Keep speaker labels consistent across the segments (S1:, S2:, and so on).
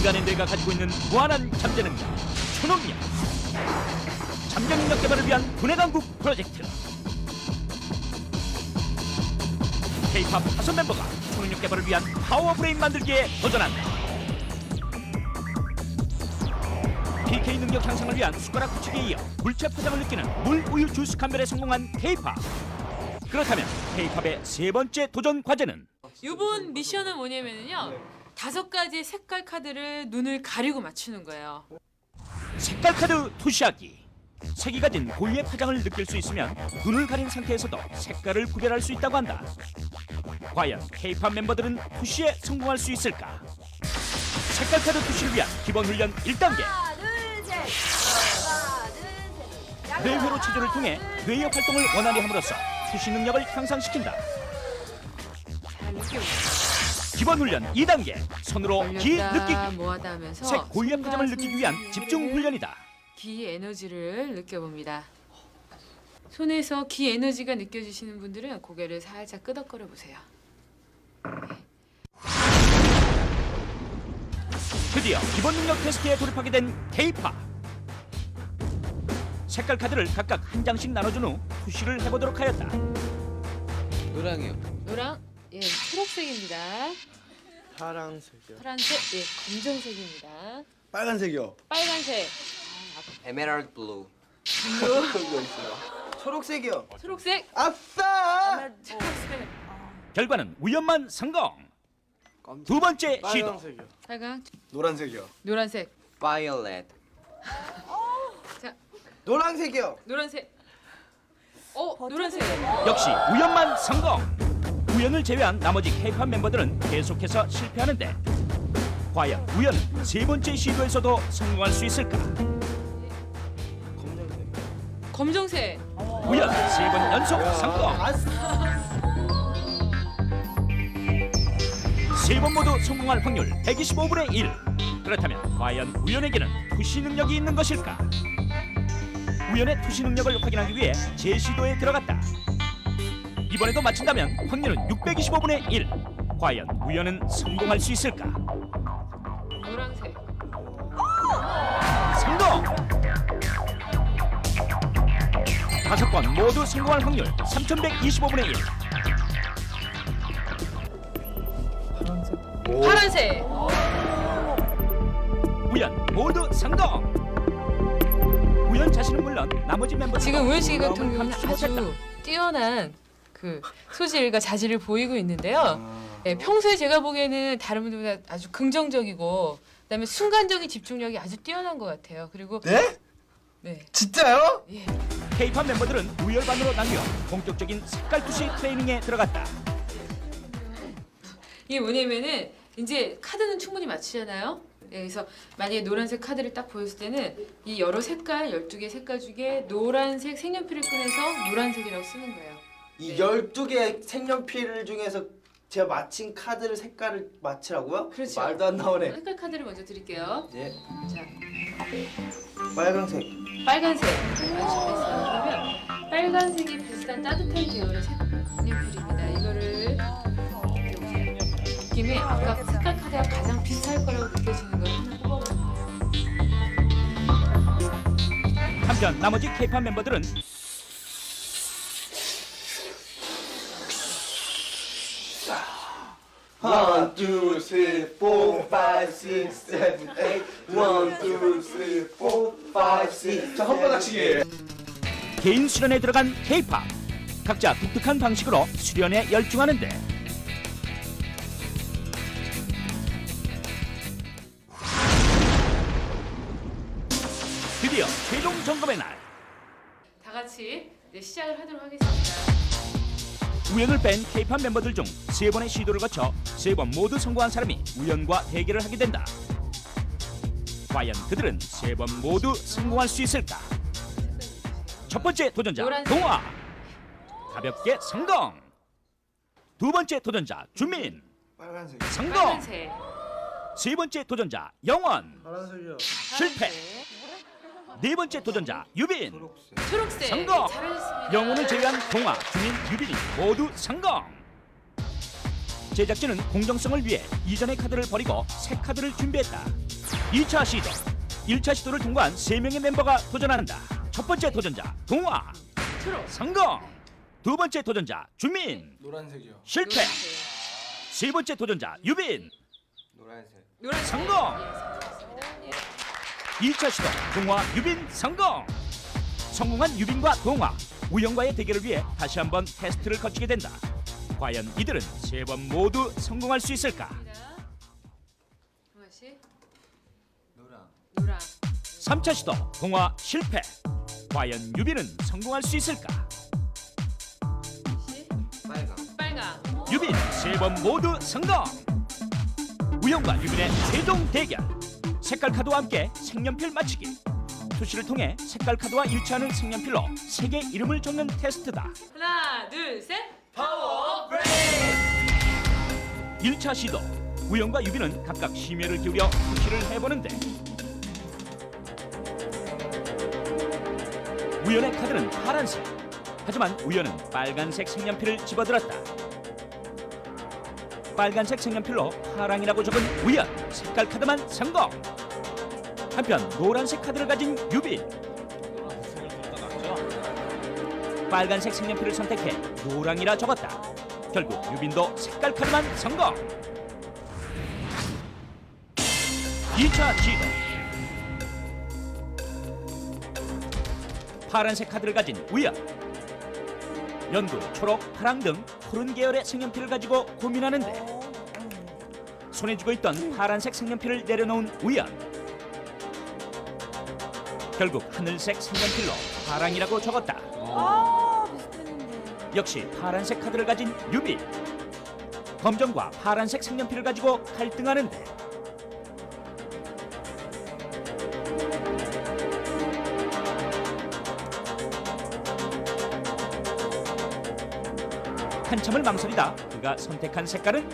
S1: 인간의 뇌가 가지고 있는 무한한 잠재 능력 초능력 잠재 능력 개발을 위한 분해 강국 프로젝트. K-팝 다섯 멤버가 초능력 개발을 위한 파워 브레인 만들기에 도전한다 PK 능력 향상을 위한 숟가락 붙이기에 이어 물체 포장을 느끼는 물 우유 주스 감별에 성공한 K-팝 그렇다면 K-팝의 세 번째 도전 과제는?
S2: 이번 미션은 뭐냐면요. 다섯 가지의 색깔 카드를 눈을 가리고 맞추는 거예요.
S1: 색깔 카드 투시하기 색이 가진 고유의 파장을 느낄 수 있으면 눈을 가린 상태에서도 색깔을 구별할 수 있다고 한다 과연 K-팝 멤버들은 투시에 성공할 수 있을까 색깔 카드 투시를 위한 기본 훈련 1단계
S3: 하나 둘 셋 하나 둘셋
S1: 뇌회로 체조를 통해 뇌의 활동을 원활히 함으로써 투시 능력을 향상시킨다
S2: 잘.
S1: 기본 훈련 2단계 손으로 기 느끼기
S2: 모아다 하면서
S1: 색 고유의 파장을 느끼기 위한 집중 훈련이다
S2: 기 에너지를 느껴봅니다. 손에서 기 에너지가 느껴지시는 분들은 고개를 살짝 끄덕거려 보세요.
S1: 드디어 기본 능력 테스트에 돌입하게 된 K-팝. 색깔 카드를 각각 한 장씩 나눠준 후 투시를 해보도록 하였다.
S4: 노랑이요.
S2: 노랑, 예, 초록색입니다.
S5: 파랑색이요.
S2: 파란색, 예, 검정색입니다.
S5: 빨간색이요.
S2: 빨간색,
S4: 에메랄드 블루.
S5: 초록색이요.
S2: 초록색,
S5: 아싸!
S2: 초록색,
S1: 결과는 우연만 성공. 두 번째 시도.
S5: 빨간색이요.
S2: 빨강,
S5: 노란색이요.
S2: 노란색.
S4: 바이올렛.
S2: 자,
S5: 노란색이요.
S2: 노란색. 어, 노란색.
S1: 역시 우연만 성공. 우연을 제외한 나머지 K-팝 멤버들은 계속해서 실패하는데 과연 우연은 세 번째 시도에서도 성공할 수 있을까?
S5: 검정색.
S1: 우연 세 번 연속 성공.
S5: 아싸!
S1: 세번 모두 성공할 확률 125분의 1. 그렇다면 과연 우연에게는 투시 능력이 있는 것일까? 우연의 투시 능력을 확인하기 위해 재시도에 들어갔다. 이번에도 맞춘다면 확률은 625분의 1. 과연 우연은 성공할 수 있을까?
S2: 노란색.
S1: 성공! 다섯 번 모두 성공할 확률 3125분의 1.
S2: 파란색.
S1: 우연 모두 성공! 우연 자신은 물론 나머지 멤버
S2: 지금 우현 씨 같은 경우는. 아주 뛰어난 그 소질과 자질을 보이고 있는데요.
S5: 아.
S2: 예, 평소에 제가 보기에는 다른 분들보다 아주 긍정적이고 그다음에 순간적인 집중력이 아주 뛰어난 것 같아요. 그리고
S5: 네?
S2: 네,
S5: 진짜요?
S2: 예,
S1: K-팝 멤버들은 우열반으로 나뉘어 본격적인 색깔 투시 트레이닝에 들어갔다.
S2: 이게 뭐냐면은 이제 카드는 충분히 맞추잖아요. 예, 그래서 만약에 노란색 카드를 딱 보였을 때는 이 여러 색깔 12개 색깔 중에 노란색 색연필을 꺼내서 노란색이라고 쓰는 거예요.
S5: 이 12개 색연필 중에서 제가 맞힌 카드를 색깔을 맞히라고요?
S2: 그렇죠.
S5: 말도 안 나오네.
S2: 색깔 카드를 먼저 드릴게요.
S5: 예.
S2: 자,
S5: 빨간색.
S2: 빨간색. 그러면 빨간색이 비슷한 따뜻한 계열의 색연필입니다. 이거를. 느낌이 아까 색깔 카드가 가장 비슷할 거라고 느껴지는 걸 하나 뽑아보세요.
S1: 한편 나머지 K-팝 멤버들은
S5: One, two, three, four, five, six, seven, eight. One, two, three, four, five, six. 자, 헛바닥치기.
S1: 개인 수련에 들어간 K-팝. 각자 독특한 방식으로 수련에 열중하는데 드디어 최종 점검의 날.
S2: 다 같이 이제 시작을 하도록 하겠습니다.
S1: 우연을 뺀 K-팝 멤버들 중 세 번의 시도를 거쳐 세 번 모두 성공한 사람이 우연과 대결을 하게 된다. 과연 그들은 세 번 모두 성공할 수 있을까? 첫 번째 도전자. 동화 가볍게 성공. 두 번째 도전자 준민
S5: 빨간색.
S1: 성공.
S2: 빨간색,
S1: 세 번째 도전자 영원
S5: 파란색이요.
S1: 실패. 네 번째 도전자 유빈
S2: 초록색
S1: 성공.
S2: 잘하셨습니다.
S1: 영혼을 제외한 동화 주민 유빈이 모두 성공. 제작진은 공정성을 위해 이전의 카드를 버리고 새 카드를 준비했다. 2차 시도. 1차 시도를 통과한 3명의 멤버가 도전한다. 첫 번째 도전자 동화
S2: 트로.
S1: 성공. 두 번째 도전자 주민
S5: 노란색이요.
S1: 실패. 세 번째 도전자 유빈
S4: 노란색.
S2: 노란
S1: 성공.
S2: 예.
S1: 2차 시도 동화 유빈 성공. 성공한 유빈과 동화 우영과의 대결을 위해 다시 한번 테스트를 거치게 된다. 과연 이들은 세 번 모두 성공할 수 있을까?
S2: 동아 씨.
S4: 노랑.
S2: 노랑.
S1: 3차 시도 동화 실패. 과연 유빈은 성공할 수 있을까?
S2: 씨.
S4: 빨강.
S2: 빨강.
S1: 유빈 세 번 모두 성공. 우영과 유빈의 최종 대결. 색깔 카드와 함께 색연필 맞추기. 투시를 통해 색깔 카드와 일치하는 색연필로 색의 이름을 적는 테스트다.
S2: 하나, 둘, 셋.
S1: 1차 시도. 우영과 유빈은 각각 심혈을 기울여 투시를 해보는데 우연의 카드는 파란색. 하지만 우연은 빨간색 색연필을 집어들었다. 빨간색 색연필로 파랑이라고 적은 우연 색깔 카드만 성공. 한편 노란색 카드를 가진 유빈 빨간색 색연필을 선택해 노랑이라 적었다. 결국 유빈도 색깔 카드만 성공. 2차 시도. 파란색 카드를 가진 우연. 연두, 초록, 파랑 등 푸른 계열의 색연필을 가지고 고민하는데 손에 쥐고 있던 파란색 색연필을 내려놓은 우연. 결국 하늘색 색연필로 파랑이라고 적었다.
S3: 아 비슷했는데.
S1: 역시 파란색 카드를 가진 유빈. 검정과 파란색 색연필을 가지고 갈등하는데 한참을 망설이다. 그가 선택한 색깔은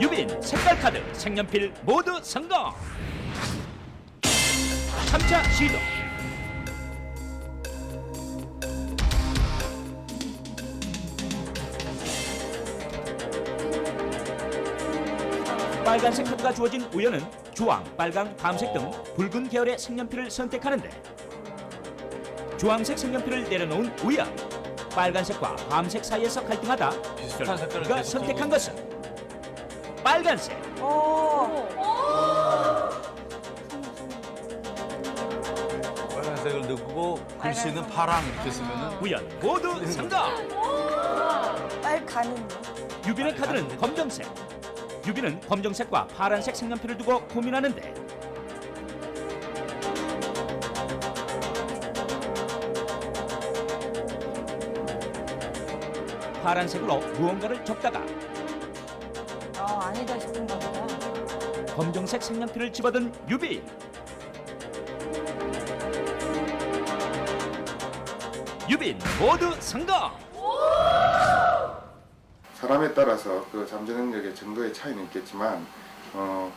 S1: 유빈 색깔 카드 색연필 모두 성공! 3차 시도. 빨간색 카드가 주어진 우연은 주황, 빨강, 밤색 등 붉은 계열의 색연필을 선택하는데 주황색 색연필을 내려놓은 우연 빨간색과 밤색 사이에서 갈등하다 그가 선택한 것은 빨간색.
S6: 빨간색을 넣고 글씨는 파랑 이렇게 쓰면은
S1: 우연 모두 성공.
S3: 빨 가는
S1: 유빈의 카드는 검정색. 유빈은 검정색과 파란색 색연필을 두고 고민하는데 파란색으로 무언가를 적다가
S3: 아 아니다 싶은가 보다.
S1: 검정색 색연필을 집어든 유빈 유빈 모두 성공
S7: 사람에 따라서 그 잠재 능력의 정도의 차이는 있겠지만 어,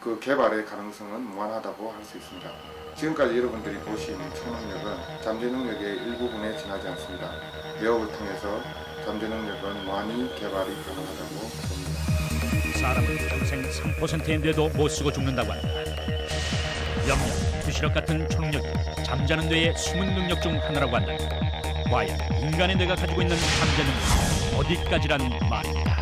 S7: 그 개발의 가능성은 무한하다고 할 수 있습니다. 지금까지 여러분들이 보신 초능력은 잠재 능력의 일부분에 지나지 않습니다. 배업을 통해서 잠재 능력은 무한히 개발이 가능하다고 봅니다.
S1: 사람은 평생 3%인데도 못 쓰고 죽는다고 한다. 염려, 부시력 같은 초능력이 잠자는 뇌의 숨은 능력 중 하나라고 한다. 과연 인간의 뇌가 가지고 있는 잠재 능력 어디까지란 말인가?